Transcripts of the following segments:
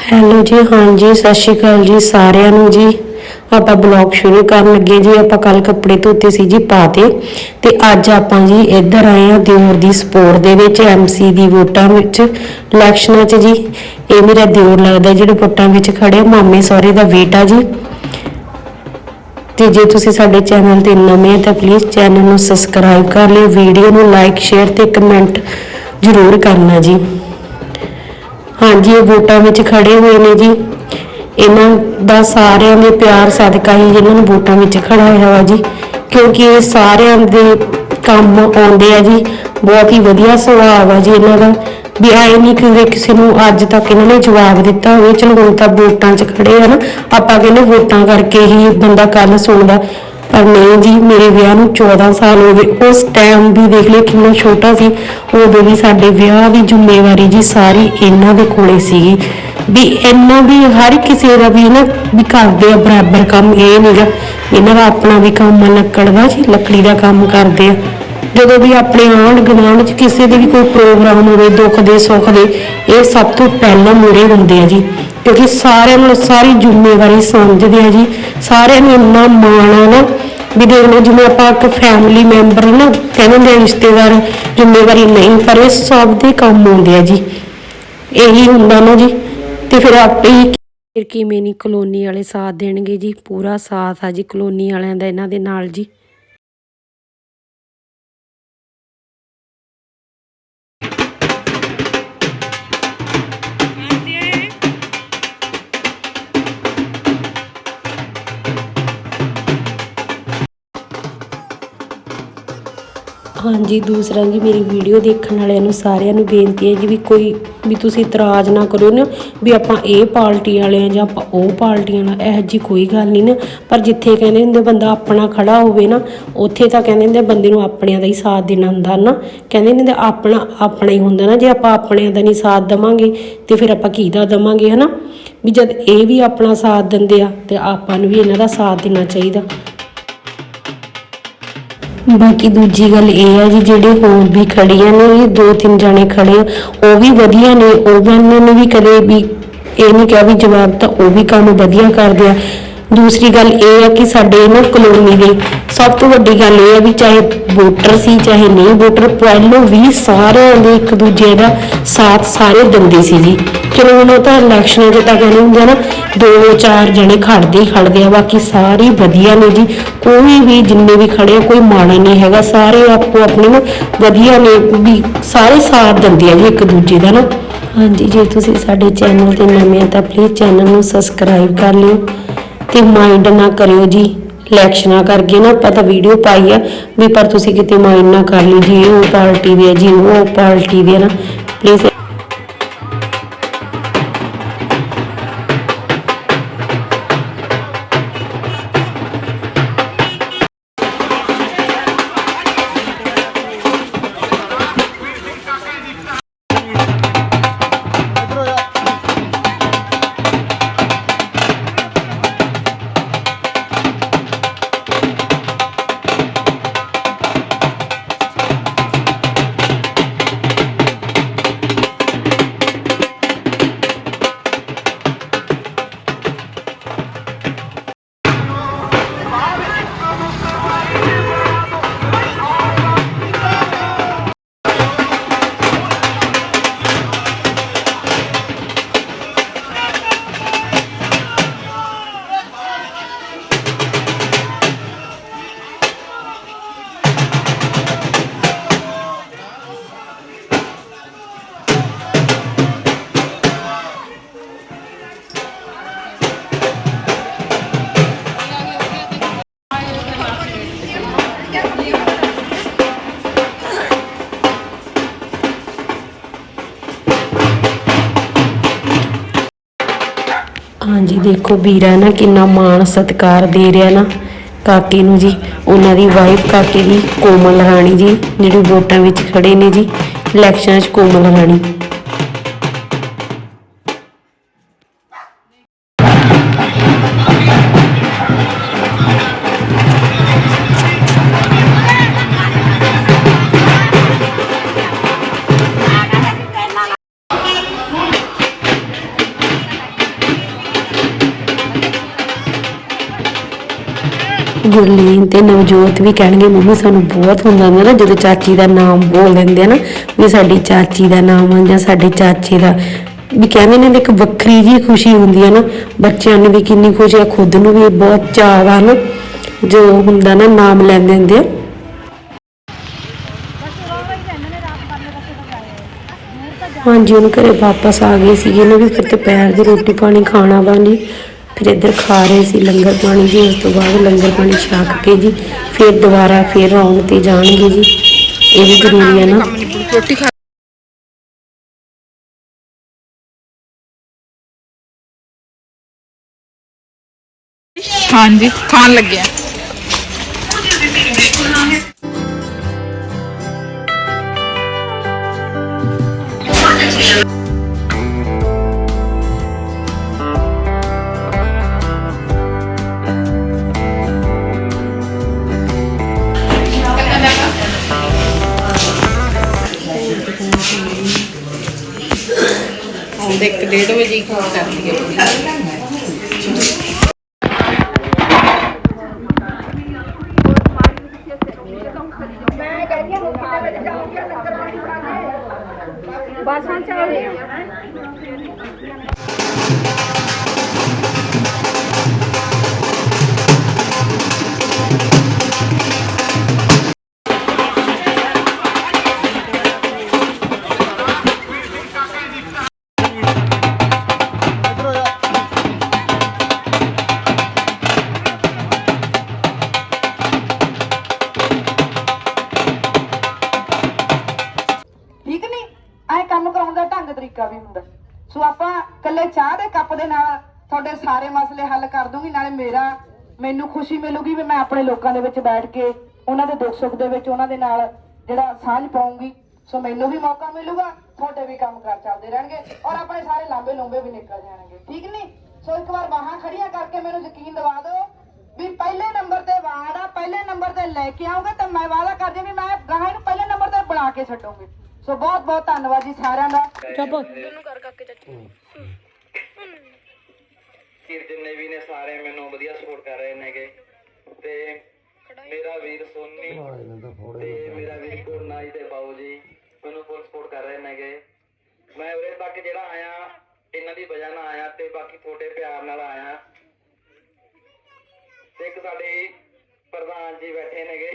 Hello ਜੀ, ਹਾਂਜੀ, ਸਤਿ ਸ਼੍ਰੀ ਅਕਾਲ ਜੀ ਸਾਰਿਆਂ ਨੂੰ ਜੀ। ਆਪਾਂ ਬਲੌਗ ਸ਼ੁਰੂ ਕਰਨ ਲੱਗੇ ਜੀ, ਆਪਾਂ ਕੱਲ ਕੱਪੜੇ ਧੋਤੇ ਸੀ ਜੀ ਪਾਤੇ। ਤੇ ਅੱਜ ਆਪਾਂ ਜੀ ਇੱਧਰ ਆਏ ਆ ਦਿਓਰ ਦੀ ਸਪੋਰਟ ਦੇ ਵਿੱਚ ਐਮਸੀ ਦੀ ਵੋਟਾਂ ਵਿੱਚ, ਇਲੈਕਸ਼ਨਾਂ 'ਚ ਜੀ। ਇਹ ਮੇਰਾ ਦਿਓਰ ਲੱਗਦਾ ਜਿਹੜੇ ਵੋਟਾਂ ਵਿੱਚ ਖੜੇ ਮਾਮੇ ਸਹੁਰੇ ਦਾ ਬੇਟਾ ਜੀ। ਤੇ ਜੇ ਤੁਸੀਂ ਸਾਡੇ ਚੈਨਲ ਤੇ ਨਵੇਂ ਤਾਂ ਪਲੀਜ਼ ਚੈਨਲ ਨੂੰ ਸਬਸਕ੍ਰਾਈਬ ਕਰ ਲਿਓ, ਵੀਡੀਓ ਨੂੰ ਲਾਈਕ ਸ਼ੇਅਰ ਤੇ ਕਮੈਂਟ ਜ਼ਰੂਰ ਕਰਨਾ ਜੀ। ਹਾਂਜੀ ਇਹ ਵੋਟਾਂ ਵਿੱਚ ਖੜੇ ਹੋਏ ਨੇ ਜੀ। ਇਹਨਾਂ ਦਾ ਸਾਰਿਆਂ ਦੇ ਪਿਆਰ ਸਦਕਾ ਹੀ ਇਹਨਾਂ ਨੂੰ ਵੋਟਾਂ ਵਿੱਚ ਖੜਾਇਆ ਹੋਇਆ ਜੀ। ਕਿਉਂਕਿ ਇਹ ਸਾਰਿਆਂ ਦੇ ਕੰਮ ਆਉਂਦੇ ਆ ਜੀ। ਬਹੁਤ ਹੀ ਵਧੀਆ ਸੁਭਾਅ ਆ ਜੀ ਇਹਨਾਂ ਦਾ। ਵੀ ਆਏ ਨਹੀਂ ਕਿ ਕਿਸੇ ਨੂੰ ਅੱਜ ਤੱਕ ਇਹਨਾਂ ਨੇ ਜਵਾਬ ਦਿੱਤਾ ਹੋਵੇ। ਚਲੋ ਹੁਣ ਤਾਂ ਵੋਟਾਂ 'ਚ ਖੜੇ ਆ ਨਾ। ਆਪਾਂ ਕਹਿੰਦੇ ਵੋਟਾਂ ਕਰਕੇ ਹੀ ਬੰਦਾ ਕੱਲ ਸੁਣਦਾ ਪਰ ਨਹੀਂ ਜੀ, ਮੇਰੇ ਵਿਆਹ ਨੂੰ 14 ਸਾਲ ਹੋ ਗਏ। ਉਸ ਟਾਈਮ ਵੀ ਦੇਖ ਲਿਓ ਕਿੰਨਾ ਛੋਟਾ ਸੀ। ਉਦੋਂ ਵੀ ਸਾਡੇ ਵਿਆਹ ਦੀ ਜ਼ਿੰਮੇਵਾਰੀ ਜੀ ਸਾਰੀ ਇਹਨਾਂ ਦੇ ਕੋਲੇ ਸੀਗੀ। ਵੀ ਇਹਨਾਂ ਵੀ ਹਰ ਕਿਸੇ ਦਾ ਵੀ ਨਾ, ਵੀ ਕਰਦੇ ਆ ਬਰਾਬਰ ਕੰਮ ਇਹ ਨਹੀਂਗਾ ਇਹਨਾਂ ਦਾ ਆਪਣਾ ਵੀ ਕੰਮ ਆ, ਲੱਕੜ ਦਾ ਜੀ, ਲੱਕੜੀ ਦਾ ਕੰਮ ਕਰਦੇ ਆ। ਜਦੋਂ ਵੀ ਆਪਣੇ ਆਂਢ ਗੁਆਂਢ ਚ ਕਿਸੇ ਦੇ ਵੀ ਕੋਈ ਪ੍ਰੋਗਰਾਮ ਹੋਵੇ, ਦੁੱਖ ਦੇ, ਸੁੱਖ ਦੇ, ਇਹ ਸਭ ਤੋਂ ਪਹਿਲਾਂ ਮੂਰੇ ਹੁੰਦੇ ਆ ਜੀ। ਕਿਉਂਕਿ ਸਾਰਿਆਂ ਨੂੰ ਸਾਰੀ ਜ਼ਿੰਮੇਵਾਰੀ ਸਮਝਦੇ ਆ ਜੀ। ਸਾਰਿਆਂ ਨੂੰ ਇੰਨਾ ਮਾਣ ਆ ਨਾ ਵੀ ਦੇਖ ਲਓ, ਜਿਵੇਂ ਆਪਾਂ ਇੱਕ ਫੈਮਿਲੀ ਮੈਂਬਰ ਨਾ, ਕਹਿੰਦੇ ਹੁੰਦੇ ਰਿਸ਼ਤੇਦਾਰ, ਜ਼ਿੰਮੇਵਾਰੀ ਨਹੀਂ, ਪਰ ਇਹ ਸਭ ਦੇ ਕੰਮ ਆਉਂਦੇ ਆ ਜੀ। ਇਹੀ ਹੁੰਦਾ ਨਾ ਜੀ। ਤੇ ਫਿਰ ਆਪੇ ਹੀ ਫਿਰ ਕਿਵੇਂ ਨਹੀਂ ਕਲੋਨੀ ਵਾਲੇ ਸਾਥ ਦੇਣਗੇ ਜੀ? ਪੂਰਾ ਸਾਥ ਆ ਜੀ ਕਲੋਨੀ ਵਾਲਿਆਂ ਦਾ, ਇਹਨਾਂ ਦੇ ਨਾਲ ਜੀ। ਹਾਂਜੀ, ਦੂਸਰਾ ਜੀ ਮੇਰੀ ਵੀਡੀਓ ਦੇਖਣ ਵਾਲਿਆਂ ਨੂੰ ਸਾਰਿਆਂ ਨੂੰ ਬੇਨਤੀ ਹੈ ਜੀ ਵੀ ਕੋਈ ਵੀ ਤੁਸੀਂ ਇਤਰਾਜ਼ ਨਾ ਕਰੋ ਨਾ ਵੀ ਆਪਾਂ ਇਹ ਪਾਰਟੀ ਵਾਲੇ ਆ ਜਾਂ ਆਪਾਂ ਉਹ ਪਾਰਟੀਆਂ ਨਾਲ ਇਹੋ ਜੀ ਕੋਈ ਗੱਲ ਨਹੀਂ ਨਾ। ਪਰ ਜਿੱਥੇ ਕਹਿੰਦੇ ਹੁੰਦੇ ਬੰਦਾ ਆਪਣਾ ਖੜਾ ਹੋਵੇ ਨਾ, ਉੱਥੇ ਤਾਂ ਕਹਿੰਦੇ ਹੁੰਦੇ ਬੰਦੇ ਨੂੰ ਆਪਣਿਆਂ ਦਾ ਹੀ ਸਾਥ ਦੇਣਾ ਹੁੰਦਾ ਨਾ। ਕਹਿੰਦੇ ਹੁੰਦੇ ਆਪਣਾ ਆਪਣਾ ਹੀ ਹੁੰਦਾ ਨਾ। ਜੇ ਆਪਾਂ ਆਪਣਿਆਂ ਦਾ ਨਹੀਂ ਸਾਥ ਦਵਾਂਗੇ, ਤੇ ਫਿਰ ਆਪਾਂ ਕਿਹਦਾ ਦਵਾਂਗੇ, ਹਨਾ? ਵੀ ਜਦ ਇਹ ਵੀ ਆਪਣਾ ਸਾਥ ਦਿੰਦੇ ਆ, ਤੇ ਆਪਾਂ ਨੂੰ ਵੀ ਇਹਨਾਂ ਦਾ ਸਾਥ ਦੇਣਾ ਚਾਹੀਦਾ। ਬਾਕੀ ਦੂਜੀ ਗੱਲ ਇਹ ਹੈ ਜੀ ਜਿਹੜੇ ਹੋਰ ਵੀ ਖੜੀਆਂ ਨੇ ਇਹ ਦੋ ਤਿੰਨ ਜਾਣੇ ਖੜੇ ਆ, ਉਹ ਵੀ ਵਧੀਆ ਨੇ ਉਹਨਾਂ ਨੇ ਵੀ ਕਦੇ ਵੀ ਇਹ ਨਹੀਂ ਕਿਹਾ ਵੀ ਜਵਾਬ ਤਾਂ ਉਹ ਵੀ ਕੰਮ ਵਧੀਆ ਕਰਦੇ ਆ। ਦੂਸਰੀ ਗੱਲ ਇਹ ਹੈ ਕਿ ਸਾਡੇ ਨਾ ਕਲੋਨੀ ਦੇ ਸਭ ਤੋਂ ਵੱਡੀ ਗੱਲ ਇਹ ਹੈ ਵੀ ਚਾਹੇ ਵੋਟਰ ਸੀ, ਚਾਹੇ ਨਹੀਂ ਵੋਟਰ, ਪਹਿਲੋਂ ਵੀ ਸਾਰਿਆਂ ਦੇ ਇੱਕ ਦੂਜੇ ਦਾ ਸਾਥ ਸਾਰੇ ਦਿੰਦੇ ਸੀ ਜੀ। ਚਲੋ ਹੁਣ ਉਹ ਤਾਂ ਇਲੈਕਸ਼ਨ 'ਚ ਤਾਂ ਕਹਿੰਦੇ ਹੁੰਦੇ ਨਾ, ਦੋ ਚਾਰ ਜਣੇ ਖੜਦੇ ਹੀ ਖੜਦੇ ਆ, ਬਾਕੀ ਸਾਰੇ ਵਧੀਆ ਨੇ ਜੀ। ਕੋਈ ਵੀ ਜਿੰਨੇ ਵੀ ਖੜੇ ਆ, ਕੋਈ ਮਾੜਾ ਨਹੀਂ ਹੈਗਾ, ਸਾਰੇ ਆਪੋ ਆਪਣੇ ਨੂੰ ਵਧੀਆ ਨੇ ਵੀ ਸਾਰੇ ਸਾਥ ਦਿੰਦੇ ਆ ਜੀ ਇੱਕ ਦੂਜੇ ਦਾ ਨਾ। ਹਾਂਜੀ, ਜੇ ਤੁਸੀਂ ਸਾਡੇ ਚੈਨਲ ਤੇ ਨਵੇਂ ਆ ਤਾਂ ਪਲੀਜ਼ ਚੈਨਲ ਨੂੰ ਸਬਸਕ੍ਰਾਈਬ ਕਰ ਲਿਓ। ਤੇ ਮਾਈਂਡ ਨਾ ਕਰਿਓ ਜੀ। ਇਲੈਕਸ਼ਨਾਂ ਕਰਕੇ ਨਾ ਆਪਾਂ ਤਾਂ ਵੀਡੀਓ ਪਾਈ ਆ ਵੀ ਪਰ ਤੁਸੀਂ ਕਿਤੇ ਮਾਈਂਡ ਨਾ ਕਰ ਲਈ। ਜੀ ਉਹ ਪਾਰਟੀ ਦੇ ਹੈ ਜੀ, ਉਹ ਪਾਰਟੀ ਦੀ ਨਾ। ਪਲੀਜ਼ ਹਾਂਜੀ, ਦੇਖੋ ਵੀਰਾ ਨਾ ਕਿੰਨਾ ਮਾਣ ਸਤਿਕਾਰ ਦੇ ਰਿਹਾ ਨਾ। ਕਾਕੇ ਨੂੰ ਜੀ, ਉਹਨਾਂ ਦੀ ਵਾਈਫ ਕਾਕੇ ਦੀ ਕੋਮਲ ਰਾਣੀ ਜੀ, ਜਿਹੜੇ ਵੋਟਾਂ ਵਿੱਚ ਖੜੇ ਨੇ ਜੀ, ਇਲੈਕਸ਼ਨਾਂ 'ਚ ਕੋਮਲ ਰਾਣੀ। ਗੁਰਲੀਨ ਤੇ ਨਵਜੋਤ ਵੀ ਕਹਿਣਗੇ, ਮੰਮੀ, ਸਾਨੂੰ ਬਹੁਤ ਹੁੰਦਾ ਹੁੰਦਾ ਨਾ ਜਦੋਂ ਚਾਚੀ ਦਾ ਨਾਮ ਬੋਲ ਦਿੰਦੇ ਆ ਨਾ, ਵੀ ਸਾਡੀ ਚਾਚੀ ਦਾ ਨਾਮ ਆ ਜਾਂ ਸਾਡੇ ਚਾਚੇ ਦਾ। ਵੀ ਕਹਿੰਦੇ ਨੇ ਇੱਕ ਵੱਖਰੀ ਜੀ ਖੁਸ਼ੀ ਹੁੰਦੀ ਹੈ ਨਾ, ਬੱਚਿਆਂ ਨੂੰ ਵੀ ਕਿੰਨੀ ਖੁਸ਼ੀ ਆ, ਖੁਦ ਨੂੰ ਵੀ ਬਹੁਤ ਚਾਅ ਵਾ ਨਾ, ਜੋ ਹੁੰਦਾ ਨਾ, ਨਾਮ ਲੈਂਦੇ ਹੁੰਦੇ ਆ। ਹਾਂਜੀ, ਉਹਨੂੰ ਘਰੇ ਵਾਪਸ ਆ ਗਏ ਸੀਗੇ ਨਾ, ਵੀ ਫਿਰ ਦੁਪਹਿਰ ਦੀ ਰੋਟੀ ਪਾਣੀ ਖਾਣਾ ਵਾ ਜੀ ਫਿਰ ਇੱਧਰ ਖਾ ਰਹੇ ਸੀ ਲੰਗਰ ਪਾਣੀ ਜੀ, ਉਸ ਤੋਂ ਬਾਅਦ ਲੰਗਰ ਪਾਣੀ ਛਕ ਕੇ ਜੀ, ਫਿਰ ਦੁਬਾਰਾ ਫਿਰ ਆਉਣ ਤੇ ਜਾਣਗੇ ਜੀ। ਇਹ ਵੀ ਜ਼ਰੂਰੀ ਹੈ ਨਾ। ਰੋਟੀ ਖਾ ਹਾਂਜੀ, ਖਾਣ ਲੱਗਿਆ। ਇੱਕ ਡੇਢ ਵਜੇ ਹੀ ਖਾਣ ਕਰਦੀ ਹੈ। ਤਰੀਕਾ ਵੀ ਹੁੰਦਾ। ਸੋ ਆਪਾਂ ਕੱਲੇ ਚਾਹ ਦੇ ਕੱਪ ਦੇ ਨਾਲ ਤੁਹਾਡੇ ਸਾਰੇ ਮਸਲੇ ਹੱਲ ਕਰ ਦੂੰਗੀ, ਨਾਲੇ ਮੇਰਾ, ਮੈਨੂੰ ਖੁਸ਼ੀ ਮਿਲੂਗੀ ਵੀ ਮੈਂ ਆਪਣੇ ਲੋਕਾਂ ਦੇ ਵਿੱਚ ਬੈਠ ਕੇ, ਉਹਨਾਂ ਦੇ ਦੁੱਖ ਸੁੱਖ ਦੇ ਵਿੱਚ, ਉਹਨਾਂ ਦੇ ਨਾਲ ਜਿਹੜਾ ਸਾਂਝ ਪਾਉਂਗੀ। ਸੋ ਮੈਨੂੰ ਵੀ ਮੌਕਾ ਮਿਲੂਗਾ, ਤੁਹਾਡੇ ਵੀ ਕੰਮ ਕਰ ਚੱਲਦੇ ਰਹਿਣਗੇ ਔਰ ਆਪਣੇ ਸਾਰੇ ਲਾਂਬੇ ਲੋਂਬੇ ਵੀ ਨਿਕਲ ਜਾਣਗੇ। ਠੀਕ ਨਹੀਂ? ਸੋ ਇੱਕ ਵਾਰ ਬਾਹਾਂ ਖੜੀਆਂ ਕਰਕੇ ਮੈਨੂੰ ਯਕੀਨ ਦਿਵਾ ਦਿਓ ਵੀ ਪਹਿਲੇ ਨੰਬਰ ਤੇ ਵਾਰਡ ਆ, ਪਹਿਲੇ ਨੰਬਰ ਤੇ ਲੈ ਕੇ ਆਉਂਗੇ ਤਾਂ ਮੈਂ ਵਾਅਦਾ ਕਰਦੀ ਵੀ ਮੈਂ ਗਾਹਾਂ ਨੂੰ ਪਹਿਲੇ ਨੰਬਰ ਤੇ ਬਣਾ ਕੇ ਛੱਡੂੰਗੀ। ਸੋ ਬਹੁਤ ਬਹੁਤ ਧੰਨਵਾਦ ਜੀ ਸਾਰਿਆਂ ਦਾ। ਵੀਰ ਜਿੰਨੇ ਵੀ ਨੇ ਸਾਰੇ ਮੈਨੂੰ ਵਧੀਆ ਸਪੋਰਟ ਕਰ ਰਹੇ ਨੇਗੇ। ਤੇ ਮੇਰਾ ਵੀਰ ਸੋਨੀ ਤੇ ਮੇਰਾ ਵੀਰ ਗੁਰਨਾ ਜੀ ਤੇ ਬਾਊ ਜੀ ਮੈਨੂੰ ਫੁੱਲ ਸਪੋਰਟ ਕਰ ਰਹੇ ਨੇਗੇ। ਮੈਂ ਉਰੇ ਤੱਕ ਜਿਹੜਾ ਆਇਆ ਇਹਨਾਂ ਦੀ ਵਜ੍ਹਾ ਨਾਲ ਆਇਆ ਤੇ ਬਾਕੀ ਤੁਹਾਡੇ ਪਿਆਰ ਨਾਲ ਆਇਆ। ਤੇ ਇੱਕ ਸਾਡੇ ਪ੍ਰਧਾਨ ਜੀ ਬੈਠੇ ਨੇਗੇ।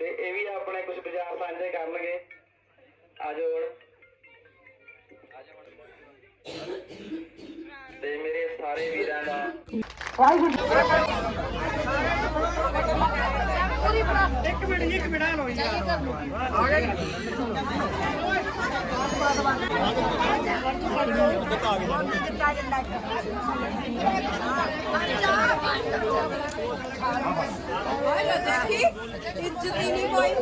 ਤੇ ਇਹ ਵੀ ਆਪਣੇ ਕੁਝ ਵਿਚਾਰ ਸਾਂਝੇ ਕਰਨਗੇ ਆਜੋ ਤੇ ਮੇਰੇ ਸਾਰੇ ਵੀਰਾਂ ਦਾ ਵਾਹਿਗੁਰੂ ਦੇਖੀ ਇੱਜ਼ਤ ਹੀ ਨਹੀਂ ਕੋਈ।